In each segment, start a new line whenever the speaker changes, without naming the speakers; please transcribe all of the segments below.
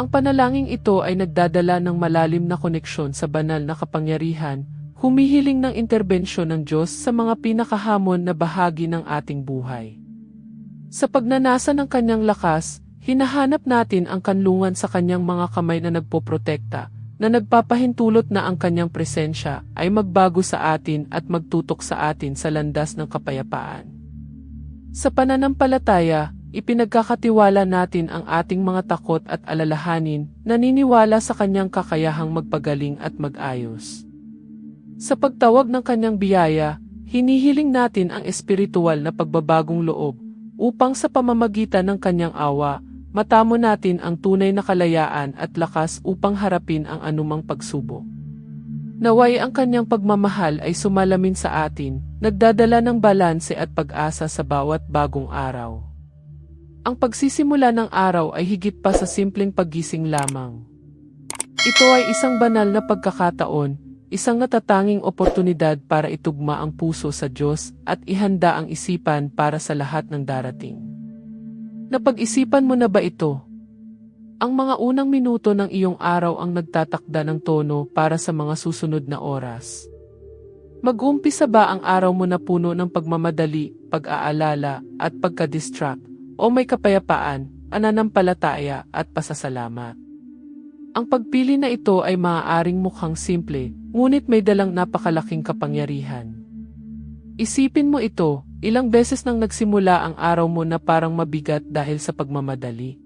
Ang panalangin ito ay nagdadala ng malalim na koneksyon sa banal na kapangyarihan, humihiling ng interbensyon ng Diyos sa mga pinakahamon na bahagi ng ating buhay. Sa pagnanasa ng kanyang lakas, hinahanap natin ang kanlungan sa kanyang mga kamay na nagpoprotekta, na nagpapahintulot na ang kanyang presensya ay magbago sa atin at magtutok sa atin sa landas ng kapayapaan. Sa pananampalataya, ipinagkakatiwala natin ang ating mga takot at alalahanin, naniniwala sa kanyang kakayahang magpagaling at mag-ayos. Sa pagtawag ng kanyang biyaya, hinihiling natin ang espiritual na pagbabagong loob upang sa pamamagitan ng kanyang awa, matamo natin ang tunay na kalayaan at lakas upang harapin ang anumang pagsubok. Naway ang kanyang pagmamahal ay sumalamin sa atin, nagdadala ng balanse at pag-asa sa bawat bagong araw. Ang pagsisimula ng araw ay higit pa sa simpleng paggising lamang. Ito ay isang banal na pagkakataon, isang natatanging oportunidad para itugma ang puso sa Diyos at ihanda ang isipan para sa lahat ng darating. Napag-isipan mo na ba ito? Ang mga unang minuto ng iyong araw ang nagtatakda ng tono para sa mga susunod na oras. Mag-uumpisa ba ang araw mo na puno ng pagmamadali, pag-aalala, at pagka-distract, o may kapayapaan, ananampalataya, at pasasalamat? Ang pagpili na ito ay maaaring mukhang simple, ngunit may dalang napakalaking kapangyarihan. Isipin mo ito, ilang beses nang nagsimula ang araw mo na parang mabigat dahil sa pagmamadali.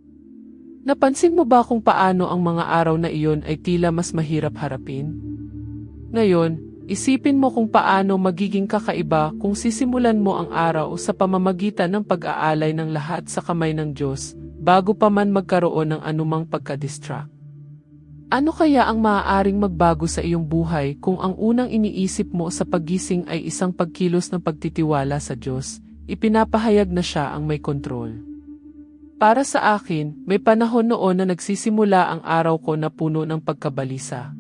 Napansin mo ba kung paano ang mga araw na iyon ay tila mas mahirap harapin? Ngayon, isipin mo kung paano magiging kakaiba kung sisimulan mo ang araw sa pamamagitan ng pag-aalay ng lahat sa kamay ng Diyos bago pa man magkaroon ng anumang pagka-distract. Ano kaya ang maaaring magbago sa iyong buhay kung ang unang iniisip mo sa paggising ay isang pagkilos ng pagtitiwala sa Diyos, ipinapahayag na siya ang may kontrol? Para sa akin, may panahon noon na nagsisimula ang araw ko na puno ng pagkabalisa.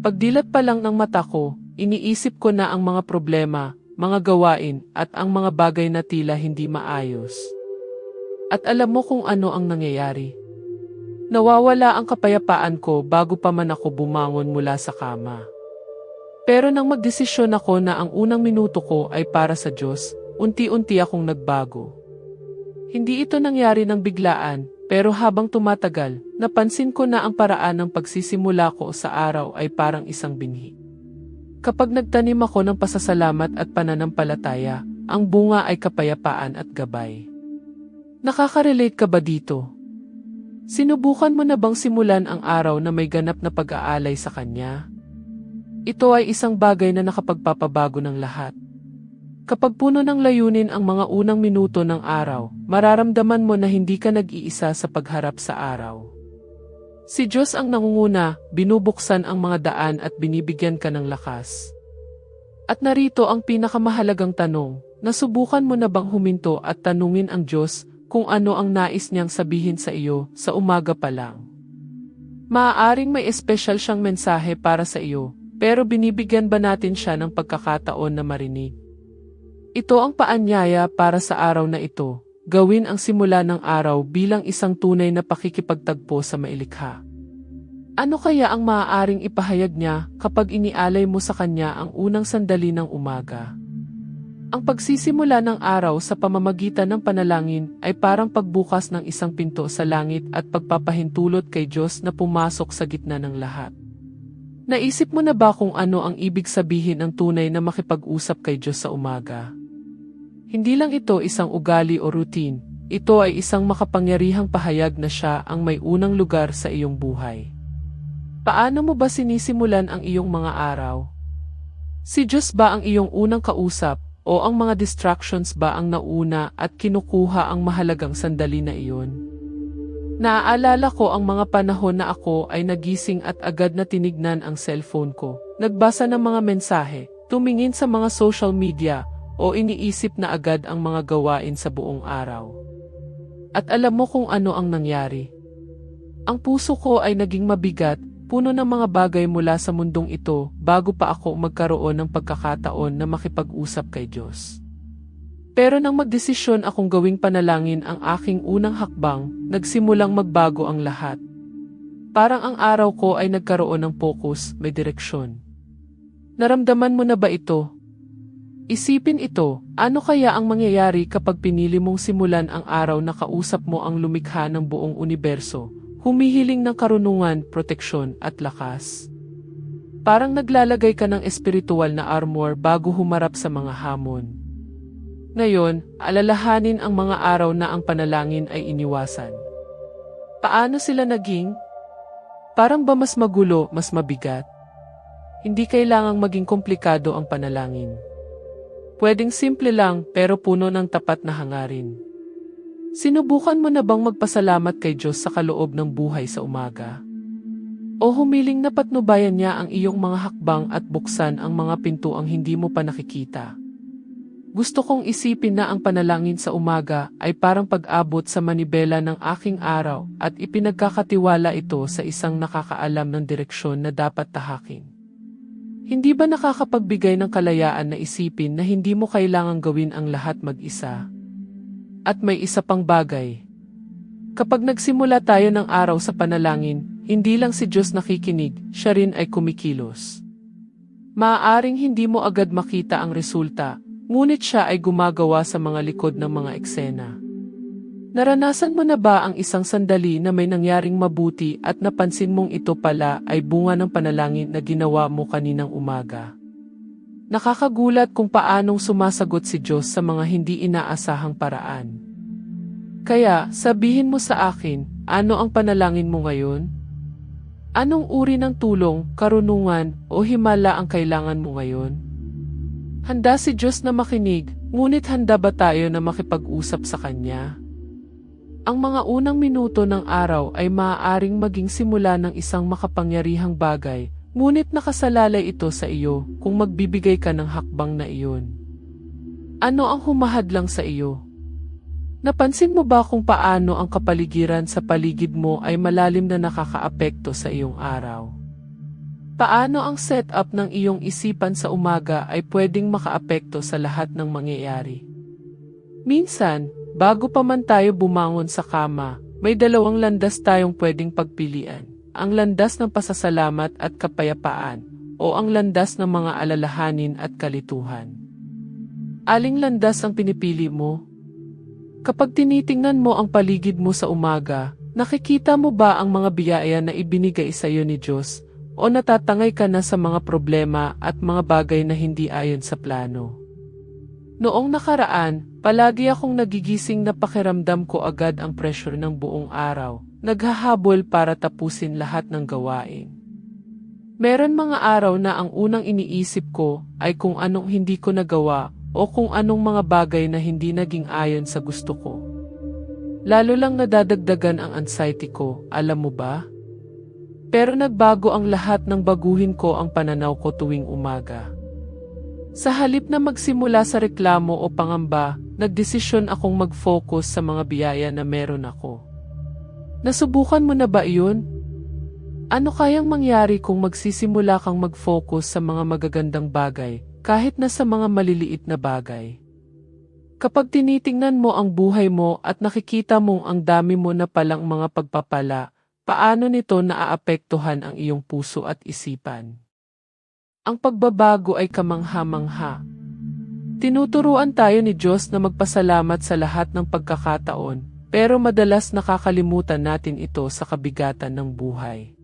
Pagdilat pa lang ng mata ko, iniisip ko na ang mga problema, mga gawain, at ang mga bagay na tila hindi maayos. At alam mo kung ano ang nangyayari. Nawawala ang kapayapaan ko bago pa man ako bumangon mula sa kama. Pero nang magdesisyon ako na ang unang minuto ko ay para sa Diyos, unti-unti akong nagbago. Hindi ito nangyari ng biglaan, pero habang tumatagal, napansin ko na ang paraan ng pagsisimula ko sa araw ay parang isang binhi. Kapag nagtanim ako ng pasasalamat at pananampalataya, ang bunga ay kapayapaan at gabay. Nakaka-relate ka ba dito? Sinubukan mo na bang simulan ang araw na may ganap na pag-aalay sa Kanya? Ito ay isang bagay na nakapagpapabago ng lahat. Kapag puno ng layunin ang mga unang minuto ng araw, mararamdaman mo na hindi ka nag-iisa sa pagharap sa araw. Si Diyos ang nangunguna, binubuksan ang mga daan at binibigyan ka ng lakas. At narito ang pinakamahalagang tanong, nasubukan mo na bang huminto at tanungin ang Diyos kung ano ang nais niyang sabihin sa iyo sa umaga pa lang. Maaaring may espesyal siyang mensahe para sa iyo, pero binibigyan ba natin siya ng pagkakataon na marinig? Ito ang paanyaya para sa araw na ito, gawin ang simula ng araw bilang isang tunay na pakikipagtagpo sa mailikha. Ano kaya ang maaaring ipahayag niya kapag inialay mo sa kanya ang unang sandali ng umaga? Ang pagsisimula ng araw sa pamamagitan ng panalangin ay parang pagbukas ng isang pinto sa langit at pagpapahintulot kay Diyos na pumasok sa gitna ng lahat. Naisip mo na ba kung ano ang ibig sabihin ng tunay na makipag-usap kay Diyos sa umaga? Hindi lang ito isang ugali o routine, ito ay isang makapangyarihang pahayag na siya ang may unang lugar sa iyong buhay. Paano mo ba sinisimulan ang iyong mga araw? Si Diyos ba ang iyong unang kausap o ang mga distractions ba ang nauna at kinukuha ang mahalagang sandali na iyon? Naaalala ko ang mga panahon na ako ay nagising at agad na tinignan ang cellphone ko, nagbasa ng mga mensahe, tumingin sa mga social media, o iniisip na agad ang mga gawain sa buong araw. At alam mo kung ano ang nangyari. Ang puso ko ay naging mabigat, puno ng mga bagay mula sa mundong ito bago pa ako magkaroon ng pagkakataon na makipag-usap kay Diyos. Pero nang magdesisyon akong gawing panalangin ang aking unang hakbang, nagsimulang magbago ang lahat. Parang ang araw ko ay nagkaroon ng focus, may direksyon. Naramdaman mo na ba ito? Isipin ito, ano kaya ang mangyayari kapag pinili mong simulan ang araw na kausap mo ang lumikha ng buong universo, humihiling ng karunungan, proteksyon at lakas? Parang naglalagay ka ng espiritual na armor bago humarap sa mga hamon. Ngayon, alalahanin ang mga araw na ang panalangin ay iniwasan. Paano sila naging? Parang ba mas magulo, mas mabigat? Hindi kailangang maging komplikado ang panalangin. Pwedeng simple lang pero puno ng tapat na hangarin. Sinubukan mo na bang magpasalamat kay Diyos sa kaloob ng buhay sa umaga? O humiling na patnubayan niya ang iyong mga hakbang at buksan ang mga pintuang hindi mo pa nakikita? Gusto kong isipin na ang panalangin sa umaga ay parang pag-abot sa manibela ng aking araw at ipinagkakatiwala ito sa isang nakakaalam ng direksyon na dapat tahakin. Hindi ba nakakapagbigay ng kalayaan na isipin na hindi mo kailangang gawin ang lahat mag-isa? At may isa pang bagay. Kapag nagsimula tayo ng araw sa panalangin, hindi lang si Diyos nakikinig, siya rin ay kumikilos. Maaaring hindi mo agad makita ang resulta, ngunit siya ay gumagawa sa mga likod ng mga eksena. Naranasan mo na ba ang isang sandali na may nangyaring mabuti at napansin mong ito pala ay bunga ng panalangin na ginawa mo kaninang umaga? Nakakagulat kung paanong sumasagot si Diyos sa mga hindi inaasahang paraan. Kaya, sabihin mo sa akin, ano ang panalangin mo ngayon? Anong uri ng tulong, karunungan, o himala ang kailangan mo ngayon? Handa si Diyos na makinig, ngunit handa ba tayo na makipag-usap sa Kanya? Ang mga unang minuto ng araw ay maaaring maging simula ng isang makapangyarihang bagay, ngunit nakasalalay ito sa iyo kung magbibigay ka ng hakbang na iyon. Ano ang humahadlang sa iyo? Napansin mo ba kung paano ang kapaligiran sa paligid mo ay malalim na nakakaapekto sa iyong araw? Paano ang setup ng iyong isipan sa umaga ay pwedeng makaapekto sa lahat ng mangyayari? Minsan, bago pa man tayo bumangon sa kama, may dalawang landas tayong pwedeng pagpilian. Ang landas ng pasasalamat at kapayapaan o ang landas ng mga alalahanin at kalituhan. Aling landas ang pinipili mo? Kapag tinitingnan mo ang paligid mo sa umaga, nakikita mo ba ang mga biyaya na ibinigay sa iyo ni Diyos o natatangay ka na sa mga problema at mga bagay na hindi ayon sa plano? Noong nakaraan, palagi akong nagigising na pakiramdam ko agad ang pressure ng buong araw, naghahabol para tapusin lahat ng gawain. Meron mga araw na ang unang iniisip ko ay kung anong hindi ko nagawa o kung anong mga bagay na hindi naging ayon sa gusto ko. Lalo lang nadadagdagan ang anxiety ko, alam mo ba? Pero nagbago ang lahat ng baguhin ko ang pananaw ko tuwing umaga. Sa halip na magsimula sa reklamo o pangamba, nagdesisyon akong mag-focus sa mga biyaya na meron ako. Nasubukan mo na ba iyon? Ano kayang mangyari kung magsisimula kang mag-focus sa mga magagandang bagay, kahit na sa mga maliliit na bagay? Kapag tinitingnan mo ang buhay mo at nakikita mong ang dami mo na palang mga pagpapala, paano nito naaapektuhan ang iyong puso at isipan? Ang pagbabago ay kamangha-mangha. Tinuturuan tayo ni Diyos na magpasalamat sa lahat ng pagkakataon, pero madalas nakakalimutan natin ito sa kabigatan ng buhay.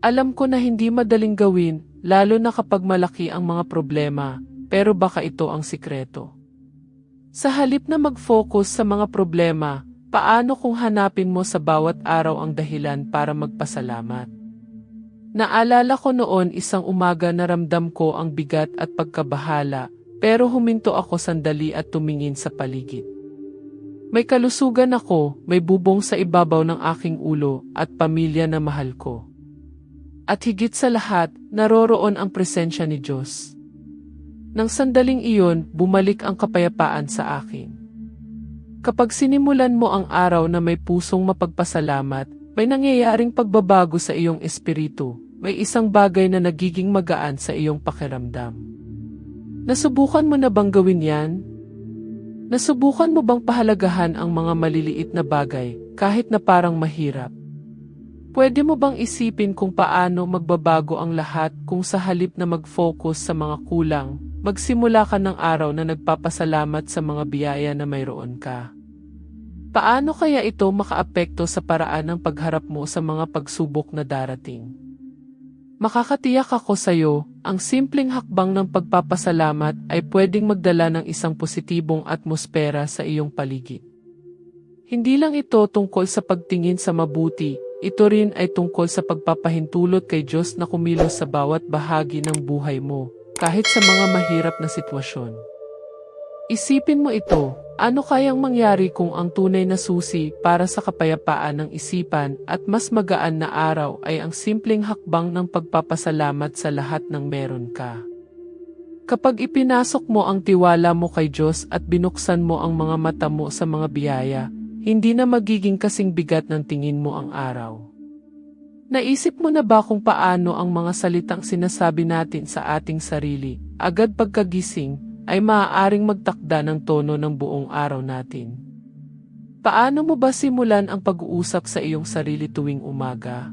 Alam ko na hindi madaling gawin, lalo na kapag malaki ang mga problema, pero baka ito ang sikreto. Sa halip na mag-focus sa mga problema, paano kung hanapin mo sa bawat araw ang dahilan para magpasalamat? Naalala ko noon isang umaga na ramdam ko ang bigat at pagkabahala, pero huminto ako sandali at tumingin sa paligid. May kalusugan ako, may bubong sa ibabaw ng aking ulo at pamilya na mahal ko. At higit sa lahat, naroroon ang presensya ni Diyos. Nang sandaling iyon, bumalik ang kapayapaan sa akin. Kapag sinimulan mo ang araw na may pusong mapagpasalamat, may nangyayaring pagbabago sa iyong espiritu, may isang bagay na nagiging magaan sa iyong pakiramdam. Nasubukan mo na bang gawin yan? Nasubukan mo bang pahalagahan ang mga maliliit na bagay kahit na parang mahirap? Pwede mo bang isipin kung paano magbabago ang lahat kung sa halip na mag-focus sa mga kulang, magsimula ka ng araw na nagpapasalamat sa mga biyaya na mayroon ka? Paano kaya ito makaapekto sa paraan ng pagharap mo sa mga pagsubok na darating? Makakatiyak ako sa iyo, ang simpleng hakbang ng pagpapasalamat ay pwedeng magdala ng isang positibong atmosfera sa iyong paligid. Hindi lang ito tungkol sa pagtingin sa mabuti, ito rin ay tungkol sa pagpapahintulot kay Diyos na kumilos sa bawat bahagi ng buhay mo, kahit sa mga mahirap na sitwasyon. Isipin mo ito, ano kayang mangyari kung ang tunay na susi para sa kapayapaan ng isipan at mas magaan na araw ay ang simpleng hakbang ng pagpapasalamat sa lahat ng meron ka? Kapag ipinasok mo ang tiwala mo kay Diyos at binuksan mo ang mga mata mo sa mga biyaya, hindi na magiging kasing bigat ng tingin mo ang araw. Naisip mo na ba kung paano ang mga salitang sinasabi natin sa ating sarili, agad pagkagising, ay maaaring magtakda ng tono ng buong araw natin? Paano mo ba simulan ang pag-uusap sa iyong sarili tuwing umaga?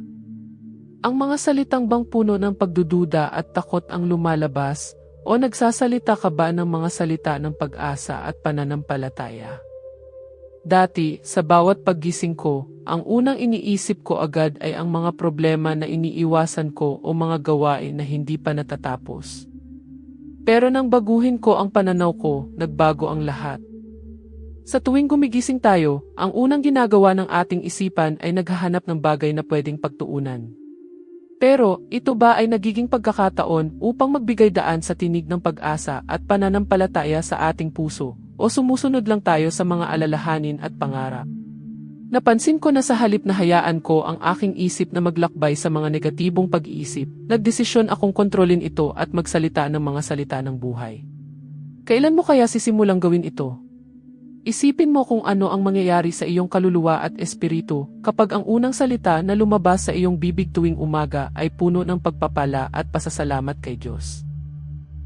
Ang mga salitang bang puno ng pagdududa at takot ang lumalabas, o nagsasalita ka ba ng mga salita ng pag-asa at pananampalataya? Dati, sa bawat paggising ko, ang unang iniisip ko agad ay ang mga problema na iniiwasan ko o mga gawain na hindi pa natatapos. Pero nang baguhin ko ang pananaw ko, nagbago ang lahat. Sa tuwing gumigising tayo, ang unang ginagawa ng ating isipan ay naghahanap ng bagay na pwedeng pagtuunan. Pero, ito ba ay nagiging pagkakataon upang magbigay daan sa tinig ng pag-asa at pananampalataya sa ating puso, o sumusunod lang tayo sa mga alalahanin at pangarap. Napansin ko na sa halip na hayaan ko ang aking isip na maglakbay sa mga negatibong pag-iisip, nagdesisyon akong kontrolin ito at magsalita ng mga salita ng buhay. Kailan mo kaya sisimulang gawin ito? Isipin mo kung ano ang mangyayari sa iyong kaluluwa at espiritu kapag ang unang salita na lumabas sa iyong bibig tuwing umaga ay puno ng pagpapala at pasasalamat kay Diyos.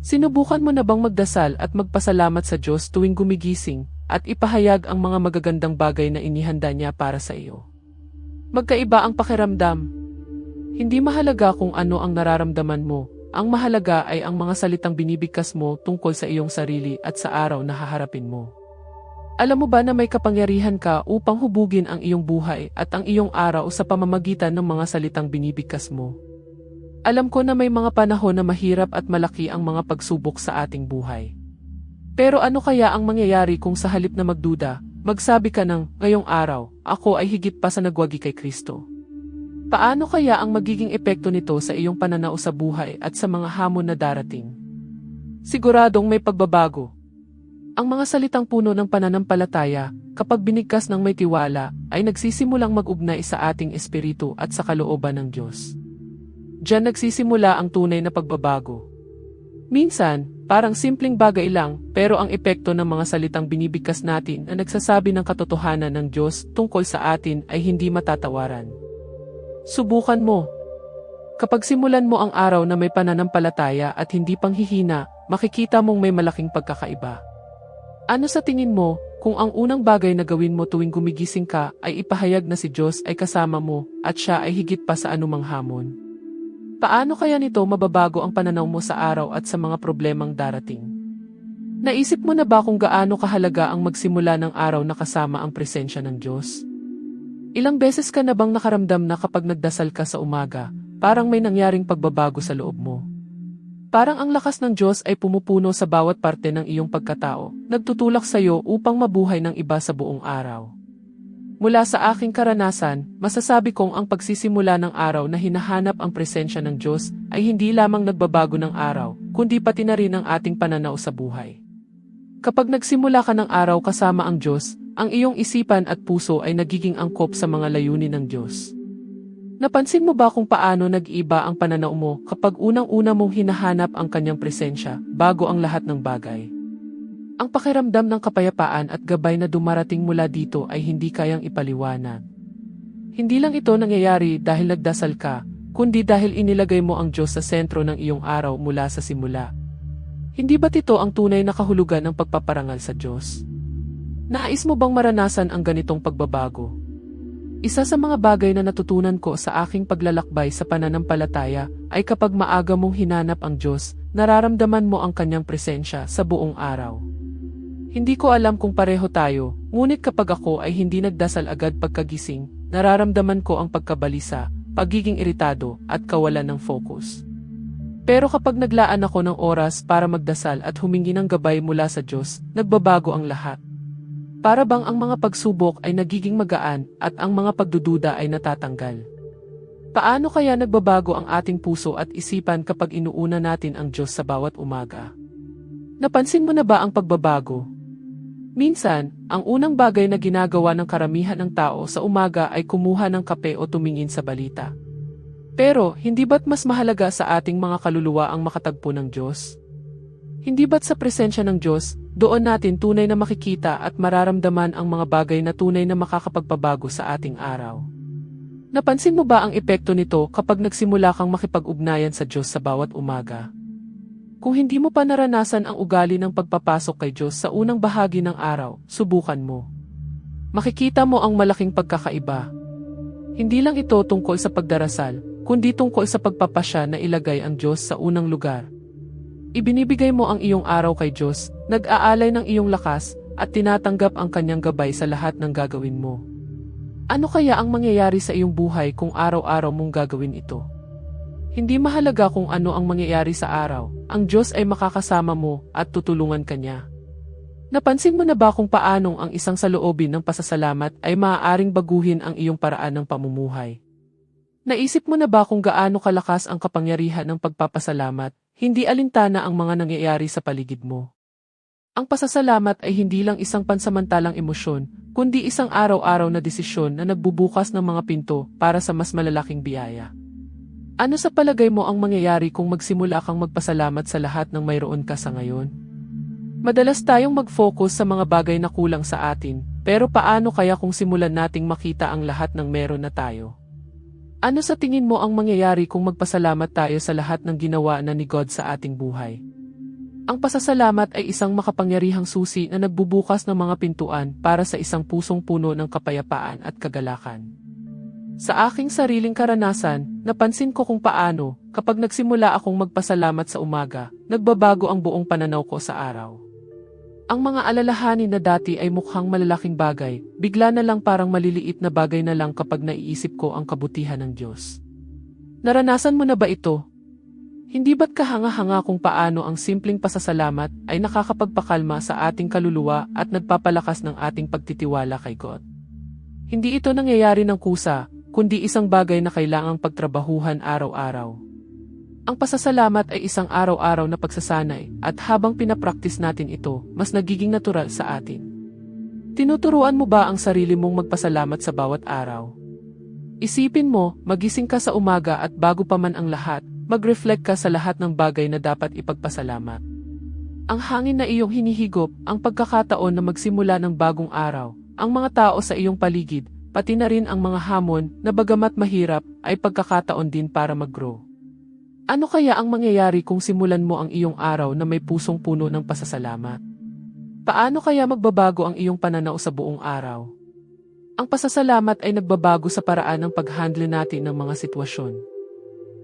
Sinubukan mo na bang magdasal at magpasalamat sa Diyos tuwing gumigising at ipahayag ang mga magagandang bagay na inihanda niya para sa iyo? Magkaiba ang pakiramdam. Hindi mahalaga kung ano ang nararamdaman mo, ang mahalaga ay ang mga salitang binibigkas mo tungkol sa iyong sarili at sa araw na haharapin mo. Alam mo ba na may kapangyarihan ka upang hubugin ang iyong buhay at ang iyong araw sa pamamagitan ng mga salitang binibigkas mo? Alam ko na may mga panahon na mahirap at malaki ang mga pagsubok sa ating buhay. Pero ano kaya ang mangyayari kung sa halip na magduda, magsabi ka ng, ngayong araw, ako ay higit pa sa nagwagi kay Kristo? Paano kaya ang magiging epekto nito sa iyong pananaw sa buhay at sa mga hamon na darating? Siguradong may pagbabago. Ang mga salitang puno ng pananampalataya, kapag binigkas ng may tiwala, ay nagsisimulang mag-ugnay sa ating espiritu at sa kalooban ng Diyos. Diyan nagsisimula ang tunay na pagbabago. Minsan, parang simpleng bagay lang, pero ang epekto ng mga salitang binibigkas natin na nagsasabi ng katotohanan ng Diyos tungkol sa atin ay hindi matatawaran. Subukan mo. Kapag simulan mo ang araw na may pananampalataya at hindi panghihina, makikita mong may malaking pagkakaiba. Ano sa tingin mo, kung ang unang bagay na gawin mo tuwing gumigising ka ay ipahayag na si Diyos ay kasama mo at siya ay higit pa sa anumang hamon? Paano kaya nito mababago ang pananaw mo sa araw at sa mga problemang darating? Naisip mo na ba kung gaano kahalaga ang magsimula ng araw na kasama ang presensya ng Diyos? Ilang beses ka na bang nakaramdam na kapag nagdasal ka sa umaga, parang may nangyaring pagbabago sa loob mo? Parang ang lakas ng Diyos ay pumupuno sa bawat parte ng iyong pagkatao, nagtutulak sa iyo upang mabuhay ng iba sa buong araw. Mula sa aking karanasan, masasabi kong ang pagsisimula ng araw na hinahanap ang presensya ng Diyos ay hindi lamang nagbabago ng araw, kundi pati na rin ang ating pananaw sa buhay. Kapag nagsimula ka ng araw kasama ang Diyos, ang iyong isipan at puso ay nagiging angkop sa mga layunin ng Diyos. Napansin mo ba kung paano nag-iba ang pananaw mo kapag unang-una mong hinahanap ang kanyang presensya bago ang lahat ng bagay? Ang pakiramdam ng kapayapaan at gabay na dumarating mula dito ay hindi kayang ipaliwanag. Hindi lang ito nangyayari dahil nagdasal ka, kundi dahil inilagay mo ang Diyos sa sentro ng iyong araw mula sa simula. Hindi ba ito ang tunay na kahulugan ng pagpaparangal sa Diyos? Nais mo bang maranasan ang ganitong pagbabago? Isa sa mga bagay na natutunan ko sa aking paglalakbay sa pananampalataya ay kapag maaga mong hinanap ang Diyos, nararamdaman mo ang kanyang presensya sa buong araw. Hindi ko alam kung pareho tayo, ngunit kapag ako ay hindi nagdasal agad pagkagising, nararamdaman ko ang pagkabalisa, pagiging iritado, at kawalan ng focus. Pero kapag naglaan ako ng oras para magdasal at humingi ng gabay mula sa Diyos, nagbabago ang lahat. Para bang ang mga pagsubok ay nagiging magaan at ang mga pagdududa ay natatanggal. Paano kaya nagbabago ang ating puso at isipan kapag inuuna natin ang Diyos sa bawat umaga? Napansin mo na ba ang pagbabago? Minsan, ang unang bagay na ginagawa ng karamihan ng tao sa umaga ay kumuha ng kape o tumingin sa balita. Pero, hindi ba't mas mahalaga sa ating mga kaluluwa ang makatagpo ng Diyos? Hindi ba't sa presensya ng Diyos, doon natin tunay na makikita at mararamdaman ang mga bagay na tunay na makakapagpabago sa ating araw? Napansin mo ba ang epekto nito kapag nagsimula kang makipag-ugnayan sa Diyos sa bawat umaga? Kung hindi mo pa naranasan ang ugali ng pagpapasok kay Diyos sa unang bahagi ng araw, subukan mo. Makikita mo ang malaking pagkakaiba. Hindi lang ito tungkol sa pagdarasal, kundi tungkol sa pagpapasya na ilagay ang Diyos sa unang lugar. Ibinibigay mo ang iyong araw kay Diyos, nag-aalay ng iyong lakas, at tinatanggap ang kanyang gabay sa lahat ng gagawin mo. Ano kaya ang mangyayari sa iyong buhay kung araw-araw mong gagawin ito? Hindi mahalaga kung ano ang mangyayari sa araw, ang Diyos ay makakasama mo at tutulungan ka niya. Napansin mo na ba kung paanong ang isang saloobin ng pasasalamat ay maaaring baguhin ang iyong paraan ng pamumuhay? Naisip mo na ba kung gaano kalakas ang kapangyarihan ng pagpapasalamat, hindi alintana ang mga nangyayari sa paligid mo? Ang pasasalamat ay hindi lang isang pansamantalang emosyon, kundi isang araw-araw na desisyon na nagbubukas ng mga pinto para sa mas malalaking biyaya. Ano sa palagay mo ang mangyayari kung magsimula kang magpasalamat sa lahat ng mayroon ka sa ngayon? Madalas tayong mag-focus sa mga bagay na kulang sa atin, pero paano kaya kung simulan nating makita ang lahat ng meron na tayo? Ano sa tingin mo ang mangyayari kung magpasalamat tayo sa lahat ng ginawa na ni God sa ating buhay? Ang pasasalamat ay isang makapangyarihang susi na nagbubukas ng mga pintuan para sa isang pusong puno ng kapayapaan at kagalakan. Sa aking sariling karanasan, napansin ko kung paano, kapag nagsimula akong magpasalamat sa umaga, nagbabago ang buong pananaw ko sa araw. Ang mga alalahanin na dati ay mukhang malalaking bagay, bigla na lang parang maliliit na bagay na lang kapag naiisip ko ang kabutihan ng Diyos. Naranasan mo na ba ito? Hindi ba't kahanga-hanga kung paano ang simpleng pasasalamat ay nakakapagpakalma sa ating kaluluwa at nagpapalakas ng ating pagtitiwala kay God? Hindi ito nangyayari ng kusa, kundi isang bagay na kailangang pagtrabahuhan araw-araw. Ang pasasalamat ay isang araw-araw na pagsasanay at habang pinapraktis natin ito, mas nagiging natural sa atin. Tinuturuan mo ba ang sarili mong magpasalamat sa bawat araw? Isipin mo, magising ka sa umaga at bago pa man ang lahat, mag-reflect ka sa lahat ng bagay na dapat ipagpasalamat. Ang hangin na iyong hinihigop, ang pagkakataon na magsimula ng bagong araw, ang mga tao sa iyong paligid, pati na rin ang mga hamon na bagamat mahirap ay pagkakataon din para mag-grow. Ano kaya ang mangyayari kung simulan mo ang iyong araw na may pusong puno ng pasasalamat? Paano kaya magbabago ang iyong pananaw sa buong araw? Ang pasasalamat ay nagbabago sa paraan ng pag-handle natin ng mga sitwasyon.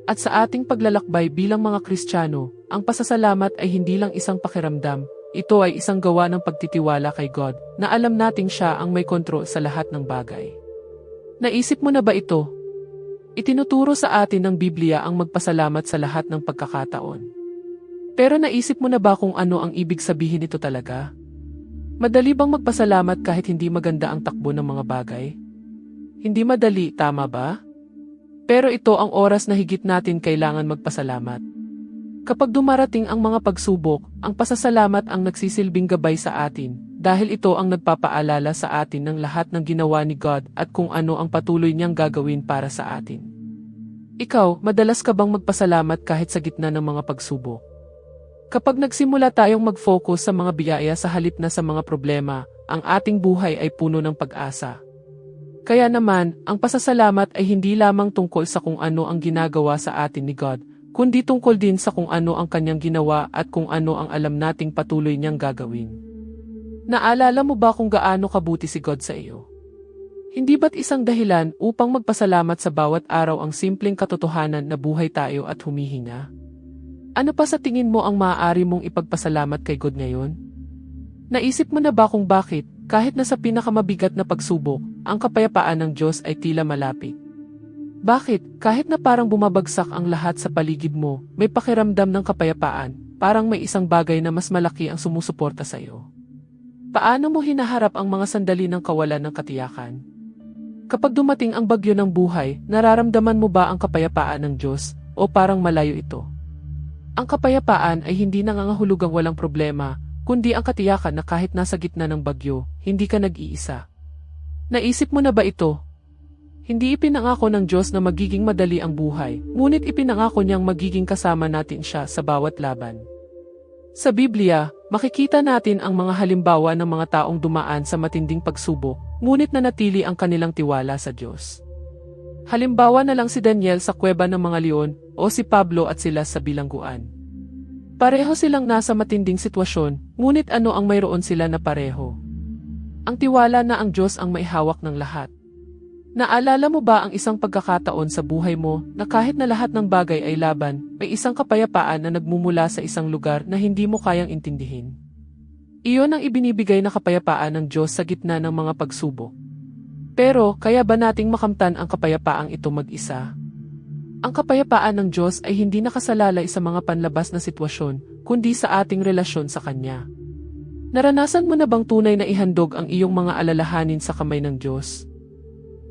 At sa ating paglalakbay bilang mga Kristiyano, ang pasasalamat ay hindi lang isang pakiramdam, ito ay isang gawa ng pagtitiwala kay God na alam nating siya ang may kontrol sa lahat ng bagay. Naisip mo na ba ito? Itinuturo sa atin ng Biblia ang magpasalamat sa lahat ng pagkakataon. Pero naisip mo na ba kung ano ang ibig sabihin nito talaga? Madali bang magpasalamat kahit hindi maganda ang takbo ng mga bagay? Hindi madali, tama ba? Pero ito ang oras na higit natin kailangan magpasalamat. Kapag dumarating ang mga pagsubok, ang pasasalamat ang nagsisilbing gabay sa atin, dahil ito ang nagpapaalala sa atin ng lahat ng ginawa ni God at kung ano ang patuloy niyang gagawin para sa atin. Ikaw, madalas ka bang magpasalamat kahit sa gitna ng mga pagsubok? Kapag nagsimula tayong mag-focus sa mga biyaya sa halip na sa mga problema, ang ating buhay ay puno ng pag-asa. Kaya naman, ang pasasalamat ay hindi lamang tungkol sa kung ano ang ginagawa sa atin ni God, kundi tungkol din sa kung ano ang kanyang ginawa at kung ano ang alam nating patuloy niyang gagawin. Naalala mo ba kung gaano kabuti si God sa iyo? Hindi ba't isang dahilan upang magpasalamat sa bawat araw ang simpleng katotohanan na buhay tayo at humihinga? Ano pa sa tingin mo ang maaari mong ipagpasalamat kay God ngayon? Naisip mo na ba kung bakit, kahit na sa pinakamabigat na pagsubok, ang kapayapaan ng Diyos ay tila malapit? Bakit, kahit na parang bumabagsak ang lahat sa paligid mo, may pakiramdam ng kapayapaan, parang may isang bagay na mas malaki ang sumusuporta sa iyo? Paano mo hinaharap ang mga sandali ng kawalan ng katiyakan? Kapag dumating ang bagyo ng buhay, nararamdaman mo ba ang kapayapaan ng Diyos o parang malayo ito? Ang kapayapaan ay hindi nangangahulugang walang problema, kundi ang katiyakan na kahit nasa gitna ng bagyo, hindi ka nag-iisa. Naisip mo na ba ito? Hindi ipinangako ng Diyos na magiging madali ang buhay, ngunit ipinangako niyang magiging kasama natin siya sa bawat laban. Sa Biblia, makikita natin ang mga halimbawa ng mga taong dumaan sa matinding pagsubok, ngunit nanatili ang kanilang tiwala sa Diyos. Halimbawa na lang si Daniel sa kuweba ng mga leon o si Pablo at sila sa bilangguan. Pareho silang nasa matinding sitwasyon, ngunit ano ang mayroon sila na pareho? Ang tiwala na ang Diyos ang maihawak ng lahat. Naalala mo ba ang isang pagkakataon sa buhay mo na kahit na lahat ng bagay ay laban, may isang kapayapaan na nagmumula sa isang lugar na hindi mo kayang intindihin? Iyon ang ibinibigay na kapayapaan ng Diyos sa gitna ng mga pagsubok. Pero kaya ba nating makamtan ang kapayapaang ito mag-isa? Ang kapayapaan ng Diyos ay hindi nakasalalay sa mga panlabas na sitwasyon, kundi sa ating relasyon sa Kanya. Naranasan mo na bang tunay na ihandog ang iyong mga alalahanin sa kamay ng Diyos?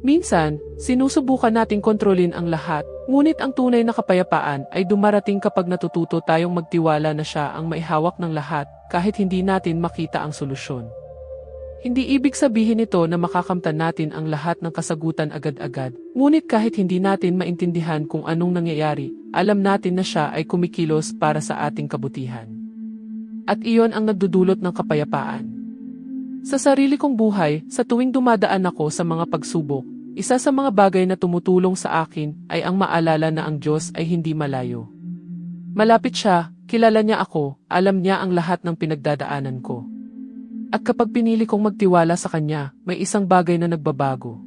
Minsan, sinusubukan nating kontrolin ang lahat, ngunit ang tunay na kapayapaan ay dumarating kapag natututo tayong magtiwala na siya ang maihawak ng lahat kahit hindi natin makita ang solusyon. Hindi ibig sabihin nito na makakamtan natin ang lahat ng kasagutan agad-agad, ngunit kahit hindi natin maintindihan kung anong nangyayari, alam natin na siya ay kumikilos para sa ating kabutihan. At iyon ang nagdudulot ng kapayapaan. Sa sarili kong buhay, sa tuwing dumadaan ako sa mga pagsubok, isa sa mga bagay na tumutulong sa akin ay ang maalala na ang Diyos ay hindi malayo. Malapit siya, kilala niya ako, alam niya ang lahat ng pinagdadaanan ko. At kapag pinili kong magtiwala sa Kanya, may isang bagay na nagbabago.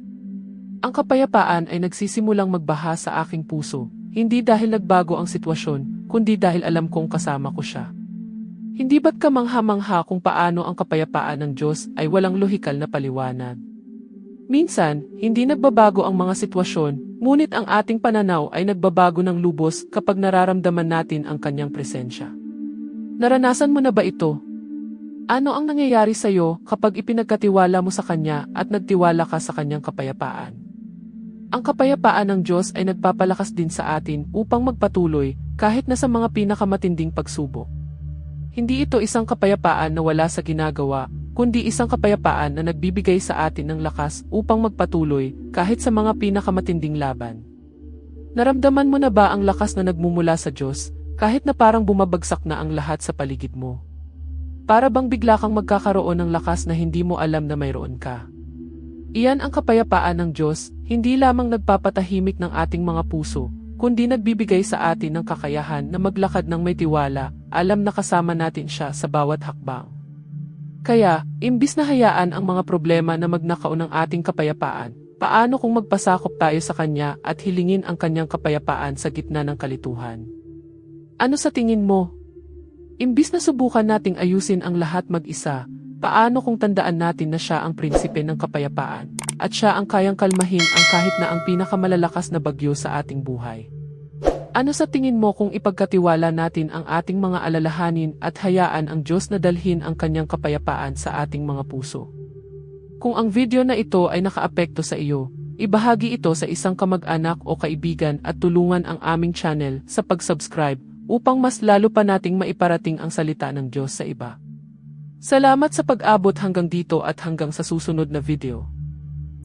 Ang kapayapaan ay nagsisimulang magbaha sa aking puso, hindi dahil nagbago ang sitwasyon, kundi dahil alam kong kasama ko siya. Hindi ba't kamangha-mangha kung paano ang kapayapaan ng Diyos ay walang lohikal na paliwanag? Minsan, hindi nagbabago ang mga sitwasyon, ngunit ang ating pananaw ay nagbabago ng lubos kapag nararamdaman natin ang kanyang presensya. Naranasan mo na ba ito? Ano ang nangyayari sa iyo kapag ipinagkatiwala mo sa Kanya at nagtiwala ka sa Kanyang kapayapaan? Ang kapayapaan ng Diyos ay nagpapalakas din sa atin upang magpatuloy kahit na sa mga pinakamatinding pagsubok. Hindi ito isang kapayapaan na wala sa ginagawa, kundi isang kapayapaan na nagbibigay sa atin ng lakas upang magpatuloy kahit sa mga pinakamatinding laban. Naramdaman mo na ba ang lakas na nagmumula sa Diyos kahit na parang bumabagsak na ang lahat sa paligid mo? Para bang bigla kang magkakaroon ng lakas na hindi mo alam na mayroon ka? Iyan ang kapayapaan ng Diyos, hindi lamang nagpapatahimik ng ating mga puso, kundi nagbibigay sa atin ng kakayahan na maglakad ng may tiwala, alam na kasama natin siya sa bawat hakbang. Kaya, imbis na hayaan ang mga problema na magnakaw ng ating kapayapaan, paano kung magpasakop tayo sa Kanya at hilingin ang Kanyang kapayapaan sa gitna ng kalituhan? Ano sa tingin mo? Imbis na subukan nating ayusin ang lahat mag-isa, paano kung tandaan natin na siya ang prinsipe ng kapayapaan, at siya ang kayang kalmahin ang kahit na ang pinakamalalakas na bagyo sa ating buhay? Ano sa tingin mo kung ipagkatiwala natin ang ating mga alalahanin at hayaan ang Diyos na dalhin ang kanyang kapayapaan sa ating mga puso? Kung ang video na ito ay nakaapekto sa iyo, ibahagi ito sa isang kamag-anak o kaibigan at tulungan ang aming channel sa pag-subscribe upang mas lalo pa nating maiparating ang salita ng Diyos sa iba. Salamat sa pag-abot hanggang dito at hanggang sa susunod na video.